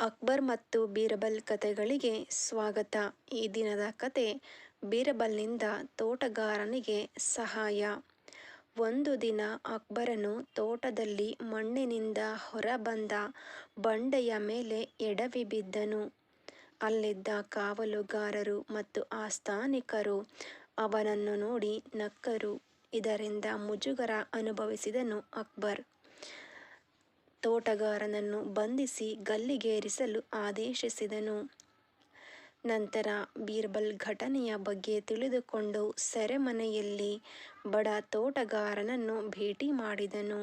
ಅಕ್ಬರ್ ಮತ್ತು ಬೀರಬಲ್ ಕಥೆಗಳಿಗೆ ಸ್ವಾಗತ ಈ ದಿನದ ಕತೆ ಬೀರಬಲ್ನಿಂದ ತೋಟಗಾರನಿಗೆ ಸಹಾಯ ಒಂದು ದಿನ ಅಕ್ಬರನು ತೋಟದಲ್ಲಿ ಮಣ್ಣಿನಿಂದ ಹೊರಬಂದ ಬಂಡೆಯ ಮೇಲೆ ಎಡವಿ ಬಿದ್ದನು. ಅಲ್ಲಿದ್ದ ಕಾವಲುಗಾರರು ಮತ್ತು ಆಸ್ಥಾನಿಕರು ಅವನನ್ನು ನೋಡಿ ನಕ್ಕರು. ಇದರಿಂದ ಮುಜುಗರ ಅನುಭವಿಸಿದನು ಅಕ್ಬರ್. ತೋಟಗಾರನನ್ನು ಬಂಧಿಸಿ ಗಲ್ಲಿಗೇರಿಸಲು ಆದೇಶಿಸಿದನು. ನಂತರ ಬೀರ್ಬಲ್ ಘಟನೆಯ ಬಗ್ಗೆ ತಿಳಿದುಕೊಂಡು ಸೆರೆಮನೆಯಲ್ಲಿ ಬಡ ತೋಟಗಾರನನ್ನು ಭೇಟಿ ಮಾಡಿದನು.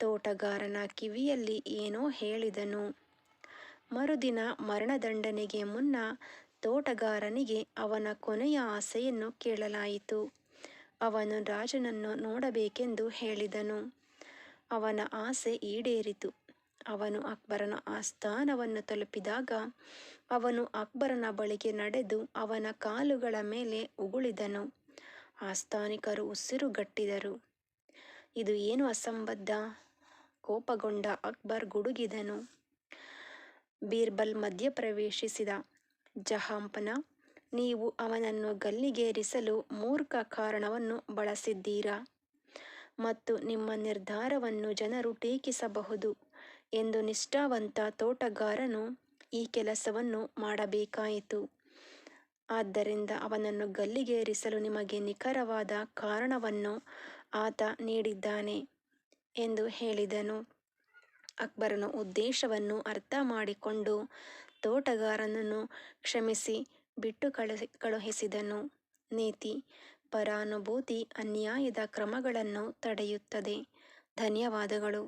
ತೋಟಗಾರನ ಕಿವಿಯಲ್ಲಿ ಏನೋ ಹೇಳಿದನು. ಮರುದಿನ ಮರಣದಂಡನೆಗೆ ಮುನ್ನ ತೋಟಗಾರನಿಗೆ ಅವನ ಕೊನೆಯ ಆಸೆಯನ್ನು ಕೇಳಲಾಯಿತು. ಅವನು ರಾಜನನ್ನು ನೋಡಬೇಕೆಂದು ಹೇಳಿದನು. ಅವನ ಆಸೆ ಈಡೇರಿತು. ಅವನು ಅಕ್ಬರನ ಆಸ್ಥಾನವನ್ನು ತಲುಪಿದಾಗ ಅವನು ಅಕ್ಬರನ ಬಳಿಗೆ ನಡೆದು ಅವನ ಕಾಲುಗಳ ಮೇಲೆ ಉಗುಳಿದನು. ಆಸ್ಥಾನಿಕರು ಉಸಿರುಗಟ್ಟಿದರು. ಇದು ಏನು ಅಸಂಬದ್ಧ ಕೋಪಗೊಂಡ ಅಕ್ಬರ್ ಗುಡುಗಿದನು. ಬೀರ್ಬಲ್ ಮಧ್ಯಪ್ರವೇಶಿಸಿದ ಜಹಾಂಪನ, ನೀವು ಅವನನ್ನು ಗಲ್ಲಿಗೇರಿಸಲು ಮೂರ್ಖ ಕಾರಣವನ್ನು ಬಳಸಿದ್ದೀರಾ ಮತ್ತು ನಿಮ್ಮ ನಿರ್ಧಾರವನ್ನು ಜನರು ಟೀಕಿಸಬಹುದು ಎಂದು ನಿಷ್ಠಾವಂತ ತೋಟಗಾರನು ಈ ಕೆಲಸವನ್ನು ಮಾಡಬೇಕಾಯಿತು. ಆದ್ದರಿಂದ ಅವನನ್ನು ಗಲ್ಲಿಗೇರಿಸಲು ನಿಮಗೆ ನಿಖರವಾದ ಕಾರಣವನ್ನು ಆತ ನೀಡಿದ್ದಾನೆ ಎಂದು ಹೇಳಿದನು. ಅಕ್ಬರನು ಉದ್ದೇಶವನ್ನು ಅರ್ಥ ಮಾಡಿಕೊಂಡು ತೋಟಗಾರನನ್ನು ಕ್ಷಮಿಸಿ, ಬಿಟ್ಟು ಕಳುಹಿಸಿದನು ನೀತಿ ಪರಾನುಭೂತಿ ಅನ್ಯಾಯದ ಕ್ರಮಗಳನ್ನು ತಡೆಯುತ್ತದೆ. ಧನ್ಯವಾದಗಳು